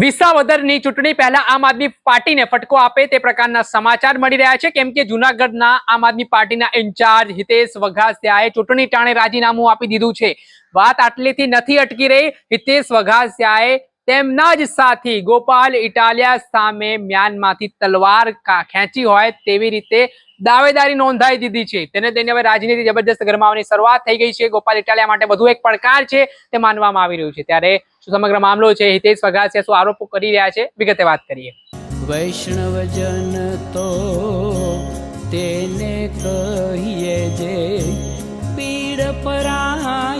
વિસાવદરની ચૂંટણી પહેલા આમ આદમી પાર્ટીને ફટકો આપે તે પ્રકારના સમાચાર મળી રહ્યા છે. કેમ કે જુનાગઢના આમ આદમી પાર્ટીના ઇન્ચાર્જ હિતેશ વઘાસિયાએ ચૂંટણી ટાણે રાજીનામું આપી દીધું છે. વાત આટલીથી નથી અટકી રહી. હિતેશ વઘાસિયાએ તેમના જ સાથી ગોપાલ ઇટાલિયા સામે મ્યાનમાંથી તલવાર ખેંચી હોય તેવી રીતે દાવેદારી નોંધાઈ દીધી છે. તેને લઈને હવે રાજનીતિ જબરદસ્ત ગરમાવાની શરૂઆત થઈ ગઈ છે. ગોપાલ ઇટાલિયા માટે વધુ એક પડકાર છે તે માનવામાં આવી રહ્યું છે. ત્યારે શું સમગ્ર મામલો છે? હિતેશ વઘાસિયા શું આરોપો કરી રહ્યા છે? વિગતે વાત કરીએ. વૈષ્ણવજન તો તેને કહીએ જે પીડ પરાઈ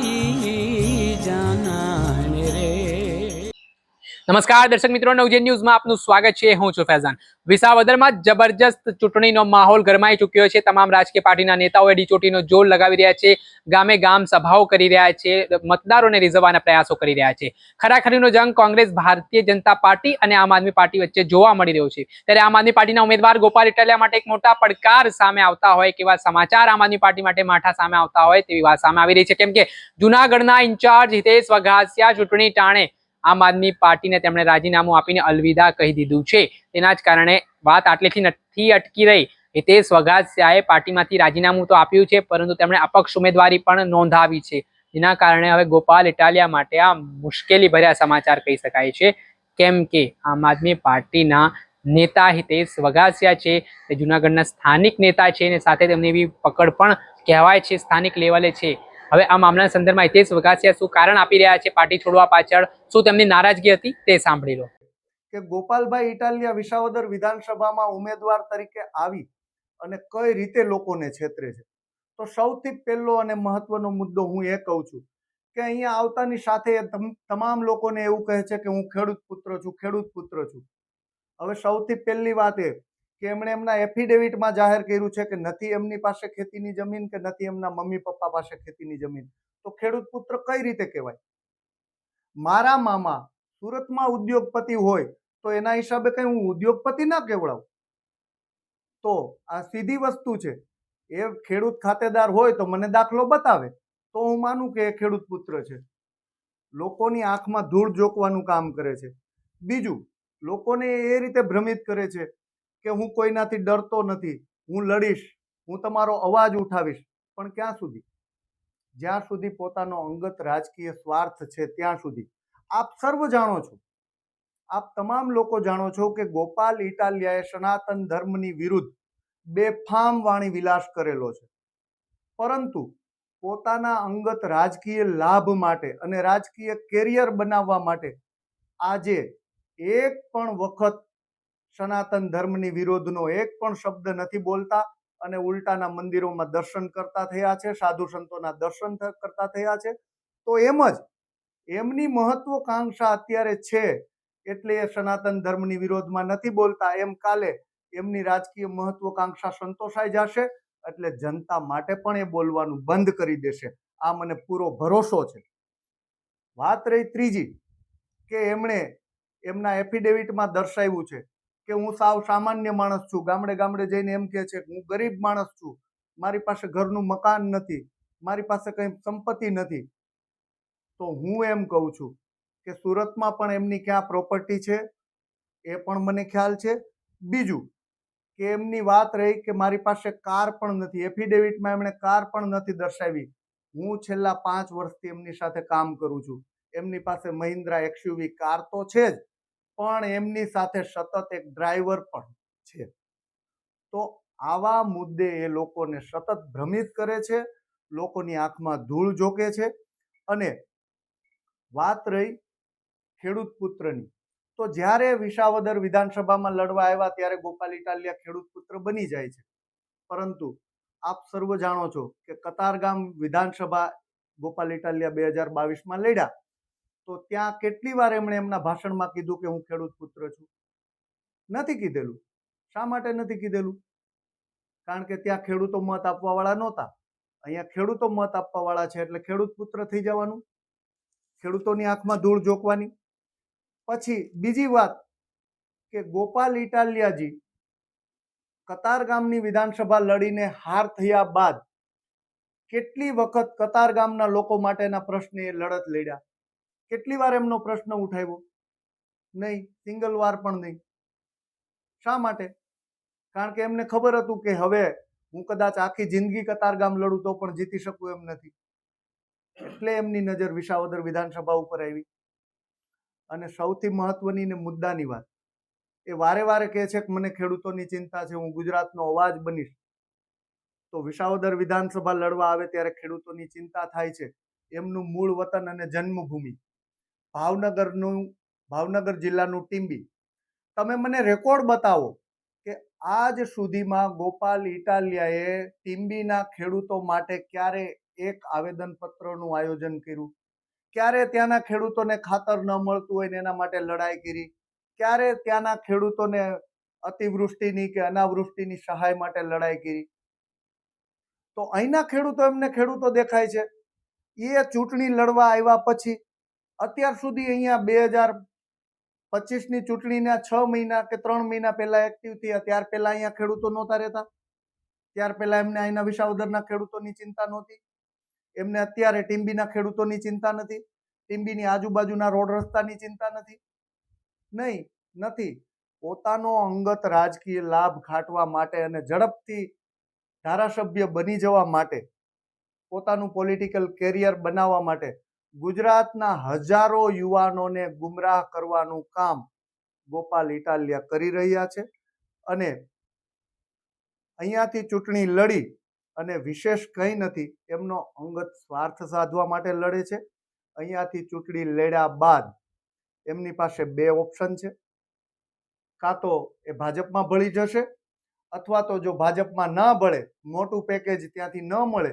નમસ્કાર, દર્શક મિત્રો નવજેન ન્યૂઝમાં આપનું સ્વાગત છે. હું છું ફૈઝાન. વિસાવદરમાં જબરજસ્ત ચૂંટણીનો માહોલ ગરમાઈ ચૂક્યો છે. તમામ રાજકીય પાર્ટીના નેતાઓ એડીચોટીનો જોર લગાવી રહ્યા છે. ગામે ગામ સભાઓ કરી રહ્યા છે. મતદારોને રીઝવવાના પ્રયાસો કરી રહ્યા છે. ખરાખરીનો જંગ કોંગ્રેસ, ભારતીય જનતા પાર્ટી અને આમ આદમી પાર્ટી વચ્ચે જોવા મળી રહ્યો છે. ત્યારે આમ આદમી પાર્ટીના ઉમેદવાર ગોપાલ ઇટાલિયા માટે એક મોટા પડકાર સામે આવતા હોય કેવા સમાચાર આમ આદમી પાર્ટી માટે માઠા સામે આવતા હોય તેવી વાત સામે આવી રહી છે. કેમ કે જુનાગઢના ઇન્ચાર્જ હિતેશ વઘાસિયા ચૂંટણી ટાણે આમ આદમી પાર્ટીને તેમણે રાજીનામું આપીને અલવિદા કહી દીધું છે. તેના જ કારણે વાત આટલેથી નથી અટકી રહી. હિતેશ વઘાસિયાએ પાર્ટીમાંથી રાજીનામું તો આપ્યું છે, પરંતુ તેમણે અપક્ષ ઉમેદવારી પણ નોંધાવી છે. જેના કારણે હવે ગોપાલ ઇટાલિયા માટે આ મુશ્કેલી ભર્યા સમાચાર કહી શકાય છે. કેમ કે આમ આદમી પાર્ટીના નેતા હિતેશ વઘાસિયા છે, તે જુનાગઢના સ્થાનિક નેતા છે અને સાથે તેમની એવી પકડ પણ કહેવાય છે, સ્થાનિક લેવલે છે. હવે આ મામલાના સંદર્ભમાં હિતેશ વઘાસિયા શું કારણ આપી રહ્યા છે, પાર્ટી છોડવા પાછળ શું તેમની નારાજગી હતી તે સાંભળી લો. કે ગોપાલભાઈ ઇટાલિયા વિસાવદર વિધાનસભામાં ઉમેદવાર તરીકે આવી અને કઈ રીતે લોકોને છેતરે છે? તો સૌથી પહેલો અને મહત્વનો મુદ્દો હું એ કહું છું કે અહીંયા આવતાની સાથે તમ- તમામ લોકોને એવું કહે છે કે હું ખેડૂત પુત્ર છું, ખેડૂત પુત્ર છું. હવે સૌથી પહેલી વાત એ કે એમણે એમના એફિડેવિટમાં જાહેર કર્યું છે કે નથી એમની પાસે ખેતીની જમીન કે નથી એમના મમ્મી પપ્પા પાસે ખેતીની જમીન. તો ખેડૂત પુત્ર કઈ રીતે કહેવાય? મારા મામા સુરતમાં ઉદ્યોગપતિ હોય તો એના હિસાબે કઈ હું ઉદ્યોગપતિ ના કેવડાવું? તો આ સીધી વસ્તુ છે. એ ખેડૂત ખાતેદાર હોય તો મને દાખલો બતાવે. તો હું માનું કે એ ખેડૂત પુત્ર છે. લોકોની આંખમાં ધૂળ જોકવાનું કામ કરે છે. બીજું, લોકોને એ રીતે ભ્રમિત કરે છે કે હું કોઈનાથી ડરતો નથી. હું લડીશ. હું તમારો અવાજ ઉઠાવીશ. પણ ક્યાં સુધી? જ્યાં સુધી પોતાનો અંગત રાજકીય સ્વાર્થ છે ત્યાં સુધી. આપ સર્વ જાણો છો. આપ તમામ લોકો જાણો છો કે ગોપાલ ઇટાલિયાએ સનાતન ધર્મની વિરુદ્ધ બેફામ વાણી વિલાસ કરેલો છે. પરંતુ પોતાના અંગત રાજકીય લાભ માટે અને રાજકીય કેરિયર બનાવવા માટે આજે એક પણ વખત સનાતન ધર્મની વિરોધનો એક પણ શબ્દ નથી બોલતા અને ઉલટાના મંદિરોમાં દર્શન કરતા થયા છે, સાધુ સંતોના દર્શન કરતા થયા છે. તો એમ જ, એમની મહત્વકાંક્ષા અત્યારે છે એટલે એ સનાતન ધર્મની વિરોધમાં નથી બોલતા. એમ કાલે એમની રાજકીય મહત્વકાંક્ષા સંતોષાઈ જશે એટલે જનતા માટે પણ એ બોલવાનું બંધ કરી દેશે. આ મને પૂરો ભરોસો છે. વાત રહી ત્રીજી, કે એમણે એમના એફિડેવિટમાં દર્શાવ્યું છે કે હું સાવ સામાન્ય માણસ છું. ગામડે ગામડે જઈને એમ કહે છે કે હું ગરીબ માણસ છું. મારી પાસે ઘરનું મકાન નથી. મારી પાસે કંઈ સંપત્તિ નથી. તો હું એમ કહું છું કે સુરતમાં પણ એમની ક્યાં પ્રોપર્ટી છે? એ પણ મને ખ્યાલ છે. બીજું કે એમની વાત રહી કે મારી પાસે કાર પણ નથી. એફિડેવિટમાં એમણે કાર પણ નથી દર્શાવી. હું છેલ્લા પાંચ વર્ષથી એમની સાથે કામ કરું છું. એમની પાસે મહિન્દ્રા એક્સયુવી કાર તો છે જ. પણ એમની સાથે સતત એક ડ્રાઈવર પણ છે. તો આવા મુદ્દે એ લોકોને સતત ભ્રમિત કરે છે, લોકોની આંખમાં ધૂળ જોકે છે અને વાત રહી ખેડૂત પુત્રની. તો જ્યારે વિસાવદર વિધાનસભામાં લડવા આવ્યા ત્યારે ગોપાલ ઇટાલિયા ખેડૂત પુત્ર બની જાય છે. પરંતુ આપ સર્વ જાણો છો કે કતારગામ વિધાનસભા ગોપાલ ઇટાલિયા બે હજાર બાવીસમાં લડ્યા. તો ત્યાં કેટલી વાર એમણે એમના ભાષણમાં કીધું કે હું ખેડૂત પુત્ર છું? નથી કીધેલું. શા માટે નથી કીધેલું? કારણ કે ત્યાં ખેડૂતો મત આપવા વાળા નહોતા. અહીંયા ખેડૂતો મત આપવા વાળા છે એટલે ખેડૂત પુત્ર થઈ જવાનું. ખેડૂતોની આંખમાં ધૂળ જોકવાની પછી બીજી વાત કે ગોપાલ ઇટાલિયાજી કતાર ગામની વિધાનસભા લડીને હાર થયા બાદ કેટલી વખત કતાર ગામના લોકો માટેના પ્રશ્ને લડત લડ્યા? કેટલી વાર એમનો પ્રશ્ન ઉઠાવ્યો? નહીં, સિંગલ વાર પણ નહીં. શા માટે? કારણ કે એમને ખબર હતું કે હવે હું કદાચ આખી જિંદગી કતારગામ લડું તો પણ જીતી શકું એમ નથી. એટલે એમની નજર વિસાવદર વિધાનસભા ઉપર આવી. અને સૌથી મહત્વની ને મુદ્દાની વાત. એ વારે વારે કહે છે કે મને ખેડૂતોની ચિંતા છે, હું ગુજરાતનો અવાજ બનીશ. તો વિસાવદર વિધાનસભા લડવા આવે ત્યારે ખેડૂતોની ચિંતા થાય છે. એમનું મૂળ વતન અને જન્મભૂમિ. ભાવનગરનું, ભાવનગર જિલ્લાનું ટીંબી તમે મને રેકોર્ડ બતાવો કે આજ સુધીમાં ગોપાલ ઇટાલિયાએ ટીંબીના ખેડૂતો માટે ક્યારે એક આવેદનપત્રનું આયોજન કર્યું? ક્યારે ત્યાંના ખેડૂતોને ખાતર ન મળતું હોય ને એના માટે લડાઈ કરી? ક્યારે ત્યાંના ખેડૂતોને અતિવૃષ્ટિની કે અનાવૃષ્ટિની સહાય માટે લડાઈ કરી? તો અહીંના ખેડૂતો એમને ખેડૂતો દેખાય છે. એ ચૂંટણી લડવા આવ્યા પછી અત્યાર સુધી અહીંયા બે હજાર પચીસની ચૂંટણીના છ મહિના કે ત્રણ મહિના પહેલા એક્ટિવ થયા. ત્યાર પહેલા અહીંયા ખેડૂતો નહોતા રહેતા. ત્યાર પહેલા એમને અહીંના વિસાવદરના ખેડૂતોની ચિંતા નહોતી. એમને અત્યારે ટીમ્બીના ખેડૂતોની ચિંતા નથી. ટીમ્બીની આજુબાજુના રોડ રસ્તાની ચિંતા નથી. નહીં, નથી. પોતાનો અંગત રાજકીય લાભ ખાટવા માટે અને ઝડપથી ધારાસભ્ય બની જવા માટે, પોતાનું પોલિટિકલ કેરિયર બનાવવા માટે ગુજરાતના હજારો યુવાનોને ગુમરાહ કરવાનું કામ ગોપાલ ઇટાલિયા કરી રહ્યા છે અને અહીંયાથી ચૂંટણી લડી અને વિશેષ કંઈ નથી, એમનો અંગત સ્વાર્થ સાધવા માટે લડે છે. અહીંયાથી ચૂંટણી લડ્યા બાદ એમની પાસે બે ઓપ્શન છે. કાં તો એ ભાજપમાં ભળી જશે અથવા તો જો ભાજપમાં ન ભળે, મોટું પેકેજ ત્યાંથી ન મળે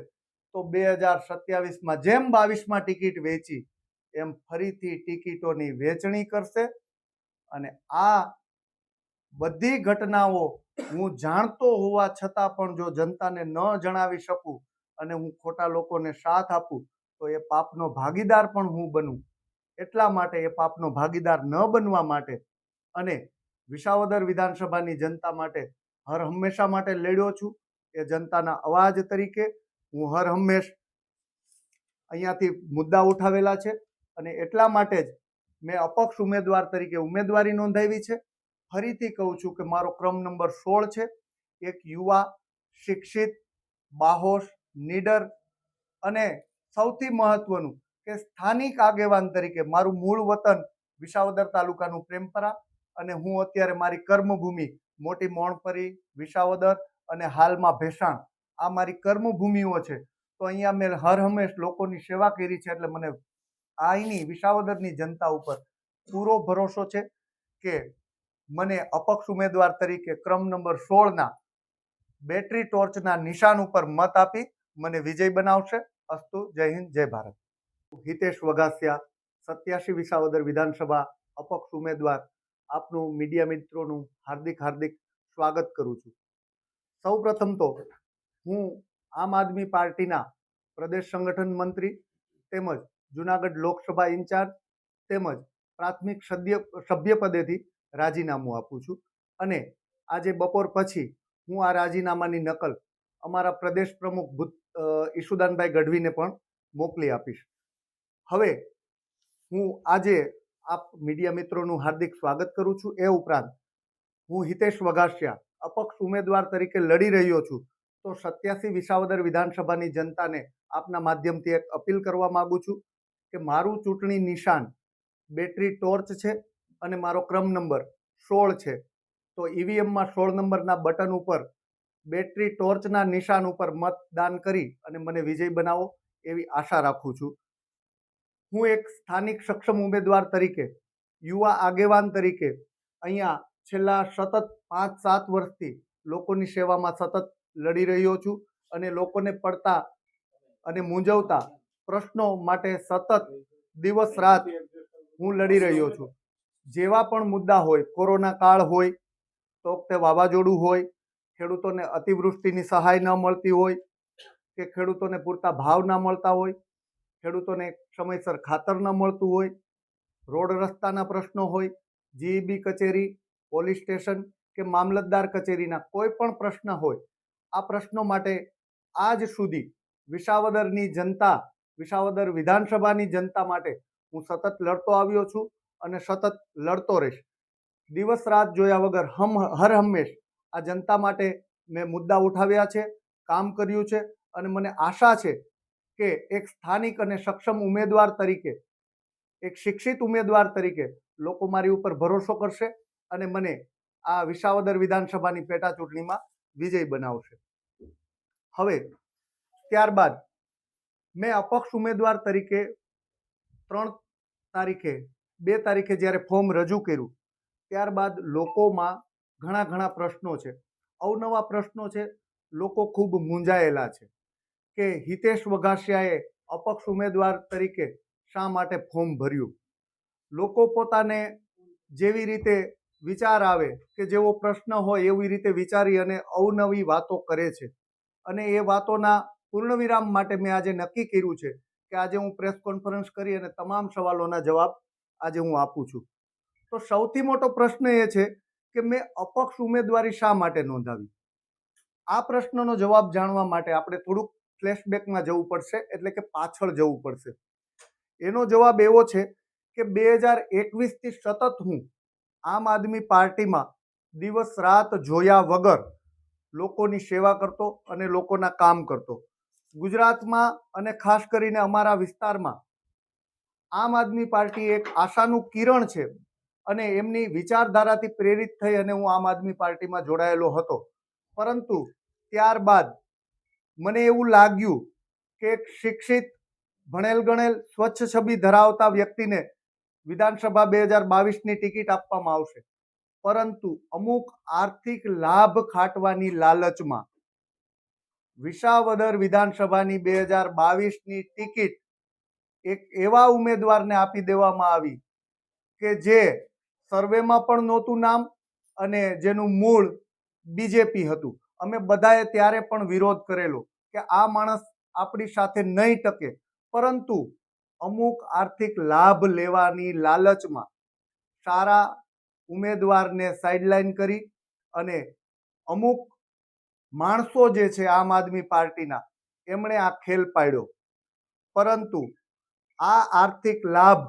તો બે હજાર સત્યાવીસમાં જેમ બાવીસમાં ટિકિટ વેચી, એમ ફરીથી ટિકિટોની વેચણી કરશે. અને આ બધી ઘટનાઓ હું જાણતો હોવા છતાં પણ જો જનતાને ન જણાવી શકું અને હું ખોટા લોકોને સાથ આપું, તો એ પાપનો ભાગીદાર પણ હું બનું. એટલા માટે એ પાપનો ભાગીદાર ન બનવા માટે અને વિસાવદર વિધાનસભાની જનતા માટે હર હંમેશા માટે લડ્યો છું. એ જનતાના અવાજ તરીકે હું હર હંમેશ અહીંયાથી મુદ્દા ઉઠાવેલા છે અને એટલા માટે જ મેં અપક્ષ ઉમેદવાર તરીકે ઉમેદવારી નોંધાવી છે. ફરીથી કહું છું કે મારો ક્રમ નંબર સોળ છે. એક યુવા, શિક્ષિત, બાહોશ, નીડર અને સૌથી મહત્વનું કે સ્થાનિક આગેવાન તરીકે મારું મૂળ વતન વિસાવદર તાલુકાનું પ્રેમપરા અને હું અત્યારે મારી કર્મભૂમિ મોટી મોણપરી, વિસાવદર અને હાલમાં ભેસાણ આ મારી કર્મભૂમિઓ છે. તો અહીંયા મેં હર હંમેશ લોકોની સેવા કરી છે એટલે મને અહીંની વિસાવદરની જનતા ઉપર પૂરો ભરોસો છે કે મને અપક્ષ ઉમેદવાર તરીકે ક્રમ નંબર સોળના બેટરી ટોર્ચના નિશાન ઉપર મત આપી મને વિજય બનાવશે. અસ્તુ, જય હિન્દ, જય ભારત. હિતેશ વઘાસિયા, સત્યાસી વિસાવદર વિધાનસભા અપક્ષ ઉમેદવાર, આપનું મીડિયા મિત્રોનું હાર્દિક હાર્દિક સ્વાગત કરું છું. સૌ પ્રથમ તો હું આમ આદમી પાર્ટીના પ્રદેશ સંગઠન મંત્રી તેમજ જુનાગઢ લોકસભા ઇન્ચાર્જ તેમજ પ્રાથમિક સભ્ય સભ્ય પદેથી રાજીનામું આપું છું. અને આજે બપોર પછી હું આ રાજીનામાની નકલ અમારા પ્રદેશ પ્રમુખ ભૂત ઈશુદાનભાઈ ગઢવીને પણ મોકલી આપીશ. હવે હું આજે આપ મીડિયા મિત્રોનું હાર્દિક સ્વાગત કરું છું. એ ઉપરાંત હું હિતેશ વઘાસિયા અપક્ષ ઉમેદવાર તરીકે લડી રહ્યો છું. તો સત્યાસી વિસાવદર વિધાનસભાની જનતાને આપના માધ્યમથી એક અપીલ કરવા માગું છું કે મારું ચૂંટણી નિશાન બેટરી ટોર્ચ છે અને મારો ક્રમ નંબર સોળ છે. તો ઈવીએમમાં સોળ નંબરના બટન ઉપર બેટરી ટોર્ચના નિશાન ઉપર મતદાન કરી અને મને વિજય બનાવો એવી આશા રાખું છું. હું એક સ્થાનિક સક્ષમ ઉમેદવાર તરીકે, યુવા આગેવાન તરીકે અહીંયા છેલ્લા સતત પાંચ સાત વર્ષથી લોકોની સેવામાં સતત લડી રહ્યો છું અને લોકોને પડતા અને મૂંઝવતા પ્રશ્નો માટે સતત દિવસ રાત હું લડી રહ્યો છું. જેવા પણ મુદ્દા હોય, કોરોના કાળ હોય, તો તે વાવાઝોડું હોય, ખેડૂતોને અતિવૃષ્ટિની સહાય ન મળતી હોય, કે ખેડૂતોને પૂરતા ભાવ ના મળતા હોય, ખેડૂતોને સમયસર ખાતર ન મળતું હોય, રોડ રસ્તાના પ્રશ્નો હોય, જીઈબી કચેરી, પોલીસ સ્ટેશન કે મામલતદાર કચેરીના કોઈ પણ પ્રશ્ન હોય આ પ્રશ્નો માટે આજ સુધી વિસાવદરની જનતા, વિસાવદર વિધાનસભાની જનતા માટે હું સતત લડતો આવ્યો છું અને સતત લડતો રહીશ. દિવસ રાત જોયા વગર હમ, હર હંમેશ આ જનતા માટે મેં મુદ્દા ઉઠાવ્યા છે, કામ કર્યું છે અને મને આશા છે કે એક સ્થાનિક અને સક્ષમ ઉમેદવાર તરીકે, એક શિક્ષિત ઉમેદવાર તરીકે લોકો મારી ઉપર ભરોસો કરશે અને મને આ વિસાવદર વિધાનસભાની પેટા ચૂંટણીમાં વિજય બનાવશે. હવે, ત્યારબાદ મેં અપક્ષ ઉમેદવાર તરીકે ત્રણ તારીખે, બે તારીખે જ્યારે ફોર્મ રજૂ કર્યું, ત્યારબાદ લોકોમાં ઘણા ઘણા પ્રશ્નો છે. અવનવા પ્રશ્નો છે, લોકો ખૂબ મૂંઝાયેલા છે કે હિતેશ વઘાસિયાએ અપક્ષ ઉમેદવાર તરીકે શા માટે ફોર્મ ભર્યું? લોકો પોતાને જેવી રીતે વિચાર આવે કે જેવો પ્રશ્ન હોય એવી રીતે વિચારી અને અવનવી વાતો કરે છે. અને એ વાતોના પૂર્ણવિરામ માટે મેં આજે નક્કી કર્યું છે કે આજે હું પ્રેસ કોન્ફરન્સ કરી અને તમામ સવાલોના જવાબ આજે હું આપું છું. તો સૌથી મોટો પ્રશ્ન એ છે કે મેં અપક્ષ ઉમેદવારી શા માટે નોંધાવી? આ પ્રશ્નનો જવાબ જાણવા માટે આપણે થોડુંક ફ્લેશબેકમાં જવું પડશે, એટલે કે પાછળ જવું પડશે. એનો જવાબ એવો છે કે બે હજાર એકવીસથી સતત હું આમ આદમી પાર્ટીમાં દિવસ રાત જોયા વગર લોકોની સેવા કરતો અને લોકોના કામ કરતો. ગુજરાતમાં અને ખાસ કરીને અમારા વિસ્તારમાં આમ આદમી પાર્ટી એક આશાનું કિરણ છે અને એમની વિચારધારાથી પ્રેરિત થઈ અને હું આમ આદમી પાર્ટીમાં જોડાયેલો હતો. પરંતુ ત્યારબાદ મને એવું લાગ્યું કે એક શિક્ષિત ભણેલ ગણેલ સ્વચ્છ છબી ધરાવતા વ્યક્તિને વિધાનસભા બે હજાર બાવીસની ટિકિટ આપવામાં આવશે. પરંતુ અમુક આર્થિક લાભ ખાટવાની લાલચમાં વિસાવદર વિધાનસભાની બે હજાર બાવીસની ટિકિટ એક એવા ઉમેદવારને આપી દેવામાં આવી કે જે સર્વેમાં પણ નહોતું નામ અને જેનું મૂળ બીજેપી હતું. અમે બધાએ ત્યારે પણ વિરોધ કરેલો કે આ માણસ આપણી સાથે નહીં ટકે. પરંતુ અમુક આર્થિક લાભ લેવાની લાલચમાં સારા ઉમેદવારને સાઇડલાઇન કરી અને અમુક માણસો જે છે આમ આદમી પાર્ટીના, એમણે આ ખેલ પાડ્યો. પરંતુ આ આર્થિક લાભ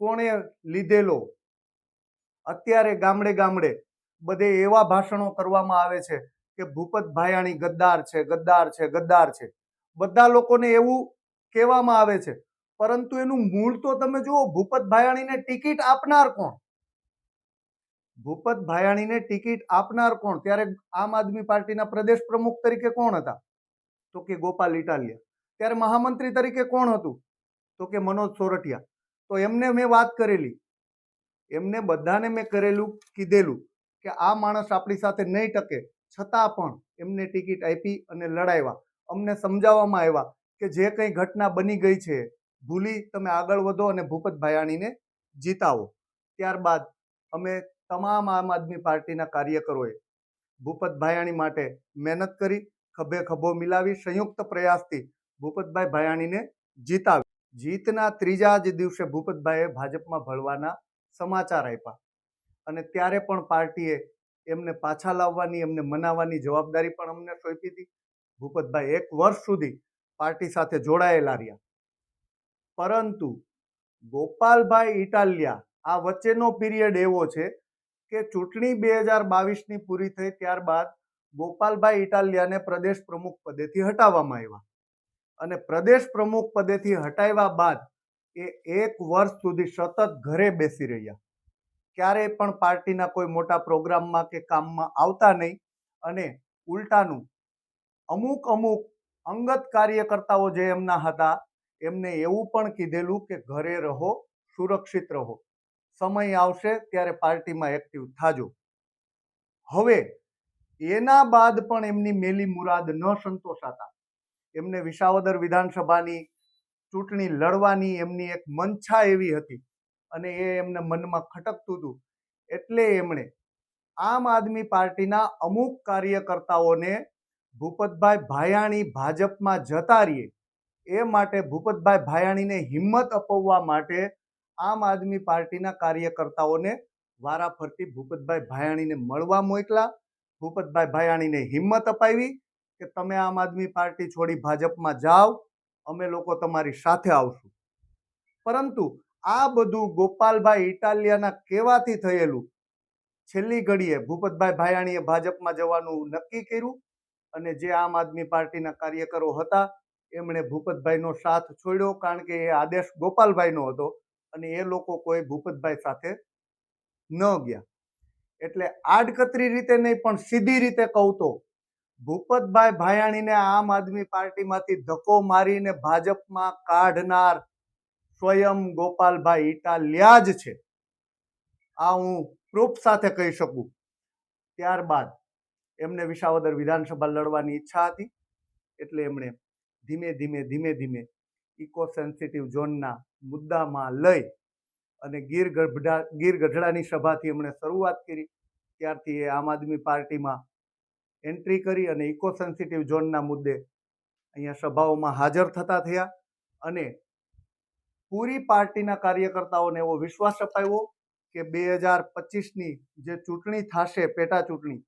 કોણે લીધેલો? અત્યારે ગામડે ગામડે બધે એવા ભાષણો કરવામાં આવે છે કે ભૂપત ભાયાણી ગદ્દાર છે ગદ્દાર છે ગદ્દાર છે. બધા લોકોને એવું કહેવામાં આવે છે પરંતુ એનું મૂળ તો તમે જુઓ, ભૂપત ભાયાણીને ટિકિટ આપનાર કોણ? ભૂપત ભાયાણીને ટિકિટ આપનાર કોણ? ત્યારે આમ આદમી પાર્ટીના પ્રદેશ પ્રમુખ તરીકે કોણ હતા? તો કે ગોપાલ ઇટાલિયા. ત્યારે મહામંત્રી તરીકે કોણ હતું? તો કે મનોજ સોરઠિયા. તો એમને મેં વાત કરેલી. એમને બધાને મેં કરેલું, કીધેલું કે આ માણસ આપણી સાથે નહીં ટકે. છતાં પણ એમને ટિકિટ આપી અને લડાવ્યા. અમને સમજાવવામાં આવ્યા કે જે કંઈ ઘટના બની ગઈ છે ભૂલી તમે આગળ વધો અને ભૂપત ભાયાણીને જીતાવો. ત્યારબાદ અમે તમામ આમ આદમી પાર્ટીના કાર્યકરોએ ભૂપત ભાયાણી માટે મહેનત કરી ખભે ખભો મિલાવી, સંયુક્ત પ્રયાસથી ભૂપતભાઈ ભાયાણીને જીતાવી. જીતના ત્રીજા જ દિવસે ભૂપતભાઈએ ભાજપમાં ભળવાના સમાચાર આપ્યા. અને ત્યારે પણ પાર્ટીએ એમને પાછા લાવવાની, એમને મનાવવાની જવાબદારી પણ અમને સોંપી હતી. ભૂપતભાઈ એક વર્ષ સુધી પાર્ટી સાથે જોડાયેલા રહ્યા. પરંતુ ગોપાલભાઈ ઇટાલિયા આ વચ્ચેનો પીરિયડ એવો છે કે ચૂંટણી બે હજાર બાવીસની પૂરી થઈ ત્યારબાદ ગોપાલભાઈ ઇટાલિયાને પ્રદેશ પ્રમુખ પદેથી હટાવવામાં આવ્યા. અને પ્રદેશ પ્રમુખ પદેથી હટાવ્યા બાદ એ એક વર્ષ સુધી સતત ઘરે બેસી રહ્યા. ક્યારેય પણ પાર્ટીના કોઈ મોટા પ્રોગ્રામમાં કે કામમાં આવતા નહીં અને ઉલટાનું અમુક અમુક અંગત કાર્યકર્તાઓ જે એમના હતા એમને એવું પણ કીધેલું કે ઘરે રહો, સુરક્ષિત રહો. સમય આવશે ત્યારે પાર્ટીમાં એક્ટિવ થાજો. હવે, એના બાદ પણ એમની મેલી મુરાદ ન સંતોષાતા. એમને વિસાવદર વિધાનસભાની ચૂંટણી લડવાની એમની એક મંછા એવી હતી અને એ એમને મનમાં ખટકતું હતું. એટલે એમણે આમ આદમી પાર્ટીના અમુક કાર્યકર્તાઓને ભૂપતભાઈ ભાયાણી ભાજપમાં જતા રહીએ એ માટે ભૂપતભાઈ ભાયાણીને હિંમત અપાવવા માટે આમ આદમી પાર્ટીના કાર્યકર્તાઓને વારાફરતી ભૂપતભાઈ ભાયાણીને મળવા મોકલા. ભૂપતભાઈ ભાયાણીને હિંમત અપાવી કે તમે આમ આદમી પાર્ટી છોડી ભાજપમાં જાઓ, અમે લોકો તમારી સાથે આવશું. પરંતુ આ બધું ગોપાલભાઈ ઇટાલિયાના કહેવાથી થયેલું, છેલ્લી ઘડીએ ભૂપતભાઈ ભાયાણીએ ભાજપમાં જવાનું નક્કી કર્યું અને જે આમ આદમી પાર્ટીના કાર્યકરો હતા એમણે ભૂપતભાઈનો સાથ છોડ્યો કારણ કે એ આદેશ ગોપાલભાઈનો હતો અને એ લોકો કોઈ ભૂપતભાઈ સાથે ન ગયા. એટલે આડકતરી રીતે નહીં, પણ સીધી રીતે કહું તો ભૂપતભાઈ ભાયાણીને આમ આદમી પાર્ટીમાંથી ધક્કો મારીને ભાજપમાં કાઢનાર સ્વયં ગોપાલભાઈ ઇટાલિયા જ છે. આ હું પ્રૂફ સાથે કહી શકું. ત્યારબાદ એમને વિસાવદર વિધાનસભા લડવાની ઈચ્છા હતી, એટલે એમણે ધીમે ધીમે ધીમે ધીમે ઇકો સેન્સિટિવ ઝોનના મુદ્દામાં લઈ અને ગીર ગઢડા, ગીર ગઢડાની સભાથી એમણે શરૂઆત કરી. ત્યારથી એ આમ આદમી પાર્ટીમાં એન્ટ્રી કરી અને ઇકો સેન્સિટિવ ઝોનના મુદ્દે અહીંયા સભાઓમાં હાજર થતા થયા અને પૂરી પાર્ટીના કાર્યકર્તાઓને એવો વિશ્વાસ અપાવ્યો કે બે હજાર પચીસની જે ચૂંટણી થશે પેટા ચૂંટણી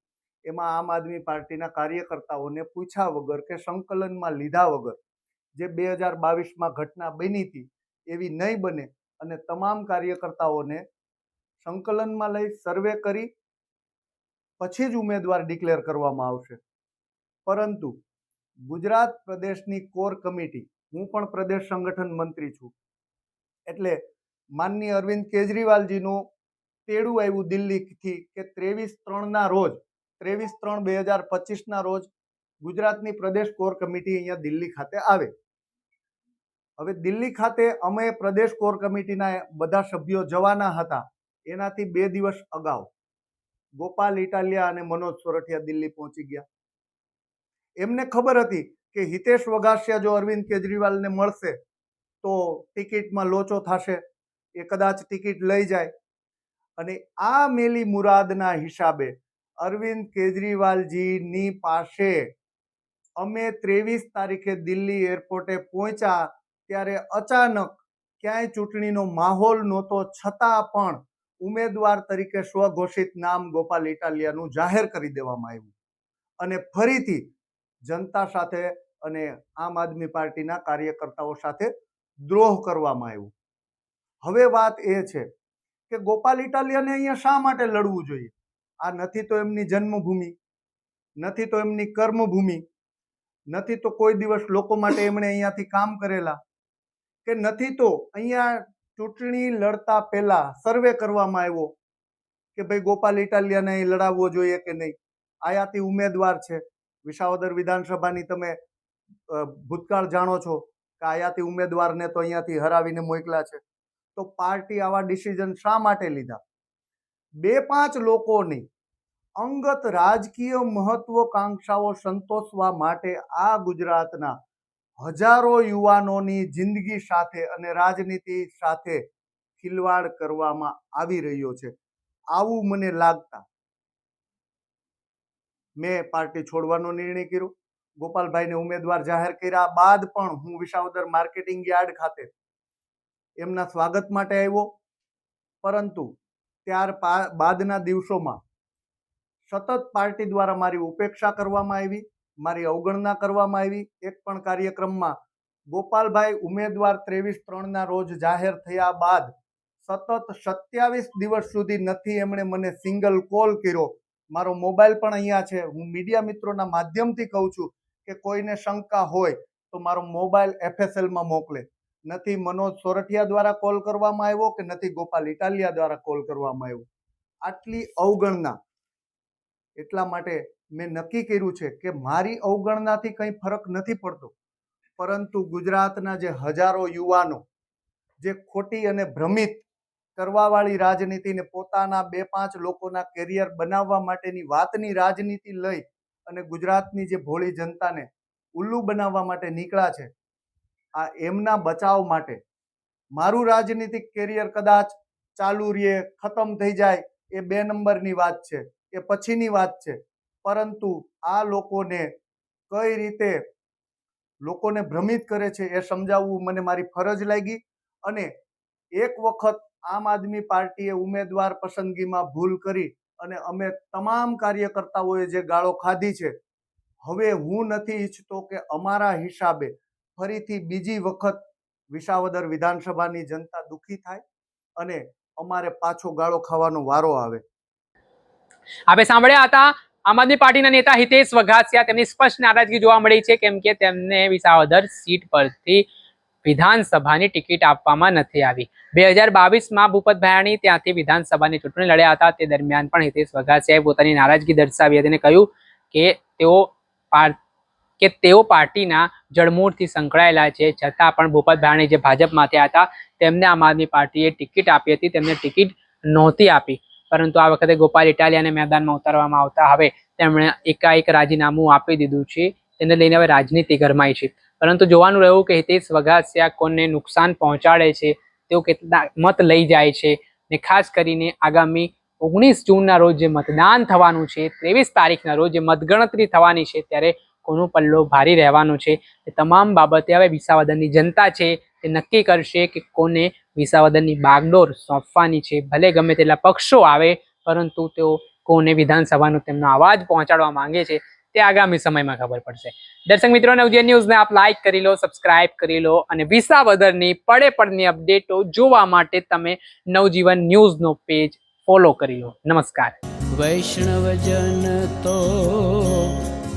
એમાં આમ આદમી પાર્ટીના કાર્યકર્તાઓને પૂછ્યા વગર કે સંકલનમાં લીધા વગર જે બે હજાર બાવીસમાં ઘટના બની હતી એવી નહીં બને અને તમામ કાર્યકર્તાઓને સંકલનમાં લઈ સર્વે કરી પછી જ ઉમેદવાર ડિક્લેર કરવામાં આવશે. પરંતુ ગુજરાત પ્રદેશની કોર કમિટી, હું પણ પ્રદેશ સંગઠન મંત્રી છું, એટલે માનનીય અરવિંદ કેજરીવાલજીનું તેડું આવ્યું દિલ્હીથી કે ત્રેવીસ ત્રણના રોજ ત્રેવીસ ત્રણ બે હજાર પચીસના રોજ ગુજરાતની પ્રદેશ કોર કમિટી અહીંયા દિલ્હી ખાતે આવે. હવે દિલ્હી ખાતે અમે પ્રદેશ કોર કમિટીના બધા સભ્યો જવાના હતા. એનાથી બે દિવસ અગાઉ ગોપાલ ઇટાલિયા અને મનોજ સોરઠિયા દિલ્હી પહોંચી ગયા. એમને ખબર હતી કે હિતેશ વઘાસિયા જો અરવિંદ કેજરીવાલને મળશે તો ટિકિટમાં લોચો થશે. એ કદાચ ટિકિટ લઈ જાય. અને આ મેલી મુરાદના હિસાબે અરવિંદ કેજરીવાલજીની પાસે અમે ત્રેવીસ તારીખે દિલ્હી એરપોર્ટે પહોંચ્યા ત્યારે અચાનક ક્યાંય ચૂંટણીનો માહોલ નહોતો છતાં પણ ઉમેદવાર તરીકે સ્વઘોષિત નામ ગોપાલ ઇટાલિયાનું જાહેર કરી દેવામાં આવ્યું. અને ફરીથી જનતા સાથે અને આમ આદમી પાર્ટીના કાર્યકર્તાઓ સાથે દ્રોહ કરવામાં આવ્યો. હવે વાત એ છે કે ગોપાલ ઇટાલિયાને અહીંયા શા માટે લડવું જોઈએ? આ નથી તો એમની જન્મભૂમિ, નથી તો એમની કર્મભૂમિ, નથી તો કોઈ દિવસ લોકો માટે એમણે અહીંયાથી કામ કરેલા, કે નથી તો અહીંયા ચૂંટણી લડતા પહેલા સર્વે કરવામાં આવ્યો કે ભાઈ ગોપાલ ઇટાલિયાને અહીં લડાવવો જોઈએ કે નહીં. આયાતી ઉમેદવાર છે. વિસાવદર વિધાનસભાની તમે ભૂતકાળ જાણો છો કે આયાતી ઉમેદવારને તો અહીંયાથી હરાવીને મોકલા છે. તો પાર્ટી આવા ડિસિઝન શા માટે લીધા? બે પાંચ લોકોની અંગત રાજકીય મહત્વકાંક્ષાઓ સંતોષવા માટે આ ગુજરાતના હજારો યુવાનોની જિંદગી સાથે અને રાજનીતિ સાથે ખિલવાડ કરવામાં આવી રહ્યો છે. આવું મને લાગતા મેં પાર્ટી છોડવાનો નિર્ણય કર્યો. ગોપાલભાઈને ઉમેદવાર જાહેર કર્યા બાદ પણ હું વિસાવદર માર્કેટિંગ યાર્ડ ખાતે એમના સ્વાગત માટે આવ્યો. પરંતુ ત્યાર બાદના દિવસોમાં સતત પાર્ટી દ્વારા મારી ઉપેક્ષા કરવામાં આવી, મારી અવગણના કરવામાં આવી. એક પણ કાર્યક્રમમાં ગોપાલભાઈ ઉમેદવાર ત્રેવીસ ત્રણના રોજ જાહેર થયા બાદ સતત સત્યાવીસ દિવસ સુધી નથી એમણે મને સિંગલ કોલ કર્યો. મારો મોબાઈલ પણ અહીંયા છે. હું મીડિયા મિત્રોના માધ્યમથી કહું છું કે કોઈને શંકા હોય તો મારો મોબાઈલ એફએસએલમાં મોકલે. નથી મનોજ સોરઠિયા દ્વારા કોલ કરવામાં આવ્યો કે નથી ગોપાલ ઇટાલિયા દ્વારા કોલ કરવામાં આવ્યો? આટલી અવગણના. એટલા માટે મેં નક્કી કર્યું છે કે મારી અવગણનાથી કંઈ ફરક નથી પડતો. પરંતુ ગુજરાતના જે હજારો યુવાનો, જે ખોટી અને ભ્રમિત કરવાવાળી રાજનીતિને પોતાના બે પાંચ લોકોના કેરિયર બનાવવા માટેની વાતની રાજનીતિ લઈ અને ગુજરાતની જે ભોળી જનતાને ઉલ્લુ બનાવવા માટે નીકળ્યા છે આ એમના બચાવ માટે. મારું રાજનીતિક કેરિયર કદાચ ચાલુ રહે, ખતમ થઈ જાય, એ બે નંબરની વાત છે, એ પછીની વાત છે. પરંતુ આ લોકોને કઈ રીતે લોકોને ભ્રમિત કરે છે એ સમજાવવું મને મારી ફરજ લાગી અને એક વખત આમ આદમી પાર્ટીએ ઉમેદવાર પસંદગીમાં ભૂલ કરી અને અમે તમામ કાર્યકર્તાઓએ જે ગાળો ખાધી છે, હવે હું નથી ઈચ્છતો કે અમારા હિસાબે ફરીથી બીજી વખત વિસાવદર વિધાનસભાની જનતા દુઃખી થાય અને અમારે પાછો ગાળો ખાવાનો વારો આવે. આપણે સાંભળ્યા હતા, આમ આદમી પાર્ટીના નેતા હિતેશ વઘાસિયા, તેમની સ્પષ્ટ નારાજગી જોવા મળી છે, કેમ કે તેમને વિસાવદર સીટ પરથી વિધાનસભાની ટિકિટ આપવામાં નથી આવી. બે હજાર બાવીસમાં ભૂપત ભયાણી ત્યાંથી વિધાનસભાની ચૂંટણી લડ્યા હતા, તે દરમિયાન પણ હિતેશ વઘાસિયાએ પોતાની નારાજગી દર્શાવી હતી અને કહ્યું કે તેઓ કે તેઓ પાર્ટીના જળમૂળથી સંકળાયેલા છે. છતાં પણ ભૂપતભાઈ જે ભાજપમાંથી હતા, તેમને આમ આદમી પાર્ટીએ ટિકિટ આપી હતી. તેમને ટિકિટ નહોતી આપી. પરંતુ આ વખતે ગોપાલ ઇટાલિયાને મેદાનમાં ઉતારવામાં આવતા હવે તેમણે એકાએક રાજીનામું આપી દીધું છે. તેને લઈને હવે રાજનીતિ ગરમાઈ છે. પરંતુ જોવાનું રહ્યું કે હિતેશ વઘાસિયા કોને નુકસાન પહોંચાડે છે, તેઓ કેટલા મત લઈ જાય છે ને ખાસ કરીને આગામી ઓગણીસ જૂનના રોજ જે મતદાન થવાનું છે, ત્રેવીસ તારીખના રોજ જે મતગણતરી થવાની છે, ત્યારે કોનો પલ્લો ભારી રહેવાનો છે. એ તમામ બાબતે હવે વિસાવદરની જનતા છે તે નક્કી કરશે કે કોને વિસાવદરની બાગડોર સોંપવાની છે. ભલે ગમે તેટલા પક્ષો આવે, પરંતુ તેઓ કોને વિધાનસભાનો તેમનો અવાજ પહોંચાડવા માંગે છે તે આગામી સમયમાં ખબર પડશે. દર્શક મિત્રો નવજીવન ન્યૂઝને આપ લાઇક કરી લો, સબસ્ક્રાઇબ કરી લો અને વિસાવદરની પડે પડની અપડેટો જોવા માટે તમે નવજીવન ન્યૂઝનો પેજ ફોલો કરી લો. નમસ્કાર. વૈષ્ણવજન તો